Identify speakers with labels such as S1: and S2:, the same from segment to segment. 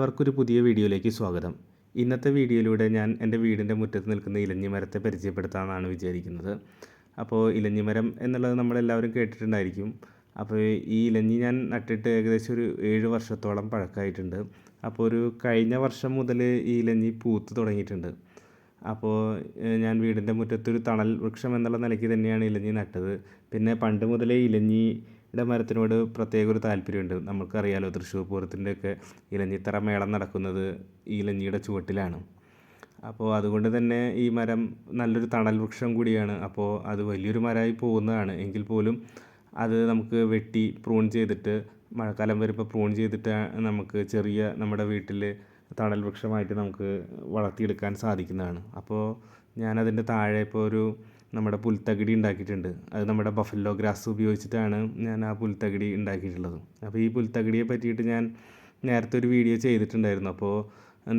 S1: അവർക്കൊരു പുതിയ വീഡിയോയിലേക്ക് സ്വാഗതം. ഇന്നത്തെ വീഡിയോയിലൂടെ ഞാൻ എന്റെ വീടിന്റെ മുറ്റത്ത് നിൽക്കുന്ന ഇലഞ്ഞിമരത്തെ പരിചയപ്പെടുത്താമെന്നാണ് വിചാരിക്കുന്നത്. അപ്പോൾ ഇലഞ്ഞി മരം എന്നുള്ളത് നമ്മളെല്ലാവരും കേട്ടിട്ടുണ്ടായിരിക്കും. അപ്പോൾ ഈ ഇലഞ്ഞി ഞാൻ നട്ടിട്ട് ഏകദേശം ഒരു ഏഴ് വർഷത്തോളം പഴക്കമായിട്ടുണ്ട്. അപ്പോൾ ഒരു കഴിഞ്ഞ വർഷം മുതൽ ഈ ഇലഞ്ഞി പൂത്ത് തുടങ്ങിയിട്ടുണ്ട്. അപ്പോൾ ഞാൻ വീടിന്റെ മുറ്റത്തൊരു തണൽ വൃക്ഷം എന്നുള്ള നിലയ്ക്ക് തന്നെയാണ് ഇലഞ്ഞി നട്ടത്. പിന്നെ പണ്ട് മുതലേ ഇലഞ്ഞിയുടെ മരത്തിനോട് പ്രത്യേക ഒരു താല്പര്യമുണ്ട്. നമുക്കറിയാലോ തൃശ്ശൂർ പൂരത്തിന്റെയൊക്കെ ഇലഞ്ഞിത്തറ മേളം നടക്കുന്നത് ഈ ഇലഞ്ഞിയുടെ ചുവട്ടിലാണ്. അപ്പോൾ അതുകൊണ്ട് തന്നെ ഈ മരം നല്ലൊരു തണൽ വൃക്ഷം കൂടിയാണ്. അപ്പോൾ അത് വലിയൊരു മരമായി പോകുന്നതാണ്. എങ്കിൽ പോലും അത് നമുക്ക് വെട്ടി പ്രൂൺ ചെയ്തിട്ട് മഴക്കാലം വരുമ്പോൾ പ്രൂൺ ചെയ്തിട്ട് നമുക്ക് ചെറിയ നമ്മുടെ വീട്ടിൽ തണൽ വൃക്ഷമായിട്ട് നമുക്ക് വളർത്തിയെടുക്കാൻ സാധിക്കുന്നതാണ്. അപ്പോൾ ഞാനതിന്റെ താഴെ ഇപ്പോൾ ഒരു നമ്മുടെ പുൽത്തകിടി ഉണ്ടാക്കിയിട്ടുണ്ട്. അത് നമ്മുടെ ബഫല്ലോ ഗ്രാസ് ഉപയോഗിച്ചിട്ടാണ് ഞാൻ ആ പുൽത്തകിടി ഉണ്ടാക്കിയിട്ടുള്ളത്. അപ്പോൾ ഈ പുൽത്തകിടിയെ പറ്റിയിട്ട് ഞാൻ നേരത്തെ ഒരു വീഡിയോ ചെയ്തിട്ടുണ്ടായിരുന്നു. അപ്പോൾ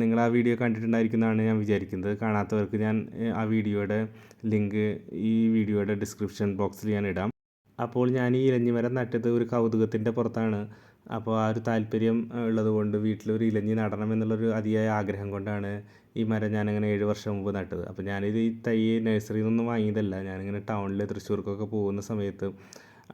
S1: നിങ്ങൾ ആ വീഡിയോ കണ്ടിട്ടുണ്ടായിരിക്കുന്നതാണ് ഞാൻ വിചാരിക്കുന്നത്. കാണാത്തവർക്ക് ഞാൻ ആ വീഡിയോയുടെ ലിങ്ക് ഈ വീഡിയോയുടെ ഡിസ്ക്രിപ്ഷൻ ബോക്സിൽ ഞാൻ ഇടാം. അപ്പോൾ ഞാൻ ഈ ഇലഞ്ഞിമരം നട്ടത് ഒരു കൗതുകത്തിന്റെ പുറത്താണ്. അപ്പോൾ ആ ഒരു താല്പര്യം ഉള്ളത് കൊണ്ട് വീട്ടിലൊരു ഇലഞ്ഞി നടണം എന്നുള്ളൊരു അതിയായ ആഗ്രഹം കൊണ്ടാണ് ഈ മരം ഞാനങ്ങനെ ഏഴ് വർഷം മുമ്പ് നട്ടത്. അപ്പോൾ ഞാനിത് ഈ തൈ നഴ്സറിയിൽ നിന്നൊന്നും വാങ്ങിയതല്ല. ഞാനിങ്ങനെ ടൗണിൽ തൃശ്ശൂർക്കൊക്കെ പോകുന്ന സമയത്ത്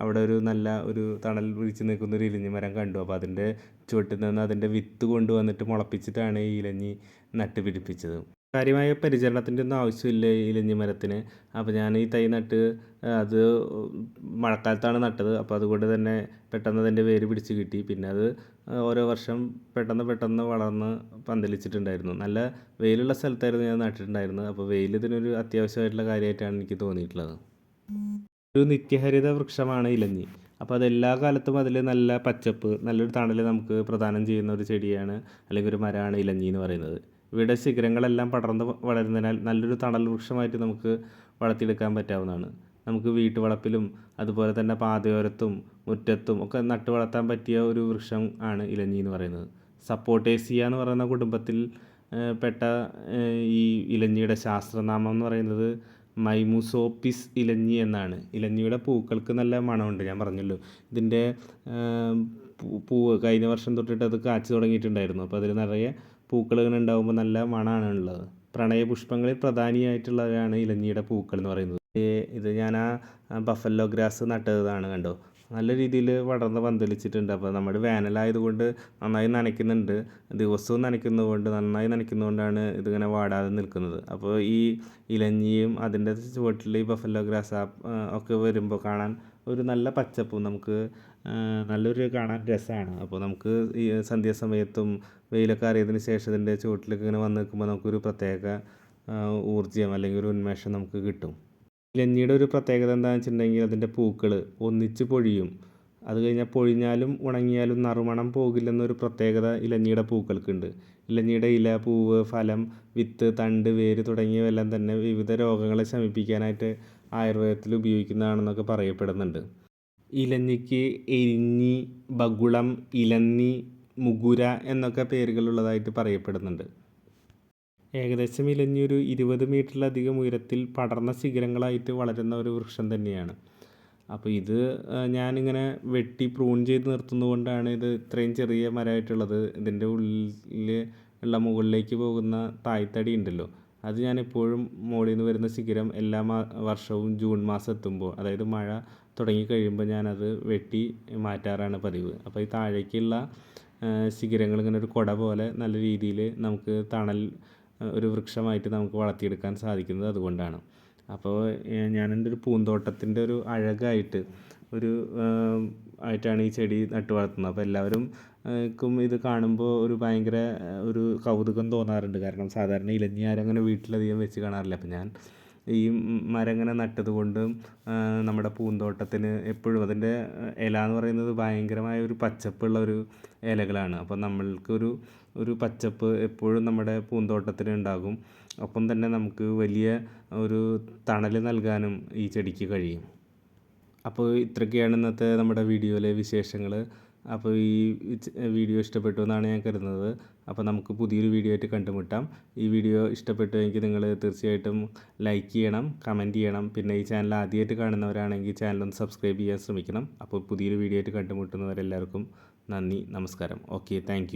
S1: അവിടെ ഒരു നല്ല ഒരു തണൽ വിരിച്ച് നിൽക്കുന്ന ഒരു ഇലഞ്ഞി മരം കണ്ടു. അപ്പോൾ അതിന്റെ ചുവട്ടിൽ നിന്ന് അതിന്റെ വിത്ത് കൊണ്ടുവന്നിട്ട് മുളപ്പിച്ചിട്ടാണ് ഈ ഇലഞ്ഞി നട്ട് പിടിപ്പിച്ചത് കാര്യമായ പരിചരണത്തിന്റെ ഒന്നും ആവശ്യമില്ല ഇലഞ്ഞി മരത്തിന്. അപ്പോൾ ഞാൻ ഈ തൈ നട്ട് അത് മഴക്കാലത്താണ് നട്ടത്. അപ്പോൾ അതുകൊണ്ട് തന്നെ പെട്ടെന്ന് അതിന്റെ വേര് പിടിച്ച് കിട്ടി. പിന്നെ അത് ഓരോ വർഷം പെട്ടെന്ന് പെട്ടെന്ന് വളർന്ന് പന്തലിച്ചിട്ടുണ്ടായിരുന്നു. നല്ല വെയിലുള്ള സ്ഥലത്തായിരുന്നു ഞാൻ നട്ടിട്ടുണ്ടായിരുന്നത്. അപ്പോൾ വെയിൽ ഇതിനൊരു അത്യാവശ്യമായിട്ടുള്ള കാര്യമായിട്ടാണ് എനിക്ക് തോന്നിയിട്ടുള്ളത്. ഒരു നിത്യഹരിത വൃക്ഷമാണ് ഇലഞ്ഞി. അപ്പോൾ അതെല്ലാ കാലത്തും അതിൽ നല്ല പച്ചപ്പ് നല്ലൊരു തണൽ നമുക്ക് പ്രദാനം ചെയ്യുന്ന ഒരു ചെടിയാണ് അല്ലെങ്കിൽ ഒരു മരമാണ് ഇലഞ്ഞി എന്ന് പറയുന്നത്. ഇവയുടെ ശിഖരങ്ങളെല്ലാം പടർന്ന് വളരുന്നതിനാൽ നല്ലൊരു തണൽ വൃക്ഷമായിട്ട് നമുക്ക് വളർത്തിയെടുക്കാൻ പറ്റാവുന്നതാണ്. നമുക്ക് വീട്ടുവളപ്പിലും അതുപോലെ തന്നെ പാതയോരത്തും മുറ്റത്തും ഒക്കെ നട്ടു വളർത്താൻ പറ്റിയ ഒരു വൃക്ഷം ആണ് ഇലഞ്ഞി എന്ന് പറയുന്നത്. സപ്പോർട്ടേസിയ എന്ന് പറയുന്ന കുടുംബത്തിൽ പെട്ട ഈ ഇലഞ്ഞിയുടെ ശാസ്ത്രനാമം എന്ന് പറയുന്നത് മൈമുസോപ്പിസ് ഇലഞ്ഞി എന്നാണ്. ഇലഞ്ഞിയുടെ പൂക്കൾക്ക് നല്ല മണമുണ്ട് ഞാൻ പറഞ്ഞല്ലോ. ഇതിന്റെ പൂവ് കഴിഞ്ഞ വർഷം തൊട്ടിട്ട് അത് കാച്ചു തുടങ്ങിയിട്ടുണ്ടായിരുന്നു. അപ്പോൾ അതിൽ നിറയെ പൂക്കൾ ഇങ്ങനെ ഉണ്ടാകുമ്പോൾ നല്ല മണമാണ് ഉള്ളത്. പ്രണയപുഷ്പങ്ങളിൽ പ്രധാനിയായിട്ടുള്ളവരാണ് ഇലഞ്ഞിയുടെ പൂക്കൾ എന്ന് പറയുന്നത്. ഇത് ഞാൻ ആ ബഫല്ലോ ഗ്രാസ് നട്ടതാണ് കണ്ടോ? നല്ല രീതിയിൽ വളർന്ന് പന്തലിച്ചിട്ടുണ്ട്. അപ്പോൾ നമ്മുടെ വേനലായതുകൊണ്ട് നന്നായി നനയ്ക്കുന്നുണ്ട്. ദിവസവും നനയ്ക്കുന്നതുകൊണ്ട് നന്നായി നനയ്ക്കുന്നതുകൊണ്ടാണ് ഇതിങ്ങനെ വാടാതെ നിൽക്കുന്നത്. അപ്പോൾ ഈ ഇലഞ്ഞിയും അതിന്റെ ചുവട്ടിൽ ഈ ബഫല്ലോ ഗ്രാസ് ഒക്കെ വരുമ്പോൾ കാണാൻ ഒരു നല്ല പച്ചപ്പും നമുക്ക് നല്ലൊരു കാണാൻ രസമാണ് അപ്പോൾ നമുക്ക് ഈ സന്ധ്യാസമയത്തും വെയിലൊക്കെ അറിയതിന് ശേഷം ഇതിന്റെ ചുവട്ടിലൊക്കെ ഇങ്ങനെ വന്ന് നിൽക്കുമ്പോൾ നമുക്കൊരു പ്രത്യേക ഊർജം അല്ലെങ്കിൽ ഒരു ഉന്മേഷം നമുക്ക് കിട്ടും. ലഞ്ഞിയുടെ ഒരു പ്രത്യേകത എന്താണെന്ന് വെച്ചിട്ടുണ്ടെങ്കിൽ അതിന്റെ പൂക്കൾ ഒന്നിച്ച് പൊഴിയും. അത് കഴിഞ്ഞാൽ പൊഴിഞ്ഞാലും ഉണങ്ങിയാലും നറുമണം പോകില്ലെന്നൊരു പ്രത്യേകത ഇലഞ്ഞിയുടെ പൂക്കൾക്കുണ്ട്. ഇലഞ്ഞിയുടെ ഇല പൂവ് ഫലം വിത്ത് തണ്ട് വേര് തുടങ്ങിയവയെല്ലാം തന്നെ വിവിധ രോഗങ്ങളെ ശമിപ്പിക്കാനായിട്ട് ആയുർവേദത്തിൽ ഉപയോഗിക്കുന്നതാണെന്നൊക്കെ പറയപ്പെടുന്നുണ്ട്. ഇലഞ്ഞിക്ക് എരിഞ്ഞി ബകുളം ഇലന്നി മുകുര എന്നൊക്കെ പേരുകളുള്ളതായിട്ട് പറയപ്പെടുന്നുണ്ട്. ഏകദേശം ഇലഞ്ഞി ഒരു ഇരുപത് മീറ്ററിലധികം ഉയരത്തിൽ പടർന്ന ശിഖരങ്ങളായിട്ട് വളരുന്ന ഒരു വൃക്ഷം തന്നെയാണ്. അപ്പോൾ ഇത് ഞാനിങ്ങനെ വെട്ടി പ്രൂൺ ചെയ്ത് നിർത്തുന്നതുകൊണ്ടാണ് ഇത് ഇത്രയും ചെറിയ മരമായിട്ടുള്ളത്. ഇതിന്റെ ഉള്ളിൽ ഉള്ള മുകളിലേക്ക് പോകുന്ന തായ്തടി ഉണ്ടല്ലോ അത് ഞാൻ എപ്പോഴും മുകളിൽ നിന്ന് വരുന്ന ശിഖരം എല്ലാ വർഷവും ജൂൺ മാസം എത്തുമ്പോൾ അതായത് മഴ തുടങ്ങി കഴിയുമ്പോൾ ഞാനത് വെട്ടി മാറ്റാറാണ് പതിവ്. അപ്പോൾ ഈ താഴേക്കുള്ള ശിഖരങ്ങൾ ഇങ്ങനെ ഒരു കുട പോലെ നല്ല രീതിയിൽ നമുക്ക് തണൽ ഒരു വൃക്ഷമായിട്ട് നമുക്ക് വളർത്തിയെടുക്കാൻ സാധിക്കുന്നത് അതുകൊണ്ടാണ്. അപ്പോൾ ഞാൻ എന്റെ ഒരു പൂന്തോട്ടത്തിന്റെ ഒരു അഴകായിട്ട് ഒരു ആയിട്ടാണ് ഈ ചെടി നട്ടു വളർത്തുന്നത്. അപ്പോൾ എല്ലാവരും ക്കും ഇത് കാണുമ്പോൾ ഒരു ഭയങ്കര ഒരു കൗതുകം തോന്നാറുണ്ട്. കാരണം സാധാരണ ഇലഞ്ഞി ആരും അങ്ങനെ വീട്ടിലധികം വെച്ച് കാണാറില്ല. അപ്പോൾ ഞാൻ ഈ മരം ഇങ്ങനെ നട്ടത് കൊണ്ടും നമ്മുടെ പൂന്തോട്ടത്തിന് എപ്പോഴും അതിന്റെ ഇല എന്ന് പറയുന്നത് ഭയങ്കരമായ ഒരു പച്ചപ്പുള്ള ഒരു ഇലകളാണ്. അപ്പം നമ്മൾക്കൊരു ഒരു പച്ചപ്പ് എപ്പോഴും നമ്മുടെ പൂന്തോട്ടത്തിന് ഉണ്ടാകും. ഒപ്പം തന്നെ നമുക്ക് വലിയ ഒരു തണൽ നൽകാനും ഈ ചെടിക്ക് കഴിയും. അപ്പോൾ ഇത്രയൊക്കെയാണ് ഇന്നത്തെ നമ്മുടെ വീഡിയോയിലെ വിശേഷങ്ങൾ അപ്പോൾ ഈ വീഡിയോ ഇഷ്ടപ്പെട്ടു എന്നാണ് ഞാൻ കരുതുന്നത്. അപ്പോൾ നമുക്ക് പുതിയൊരു വീഡിയോ ആയിട്ട് കണ്ടുമുട്ടാം. ഈ വീഡിയോ ഇഷ്ടപ്പെട്ടുവെങ്കിൽ നിങ്ങൾ തീർച്ചയായിട്ടും ലൈക്ക് ചെയ്യണം കമന്റ് ചെയ്യണം. പിന്നെ ഈ ചാനൽ ആദ്യമായിട്ട് കാണുന്നവരാണെങ്കിൽ ചാനൽ ഒന്ന് സബ്സ്ക്രൈബ് ചെയ്യാൻ ശ്രമിക്കണം. അപ്പോൾ പുതിയൊരു വീഡിയോ ആയിട്ട് കണ്ടുമുട്ടുന്നവരെല്ലാവർക്കും നന്ദി നമസ്കാരം. Okay thank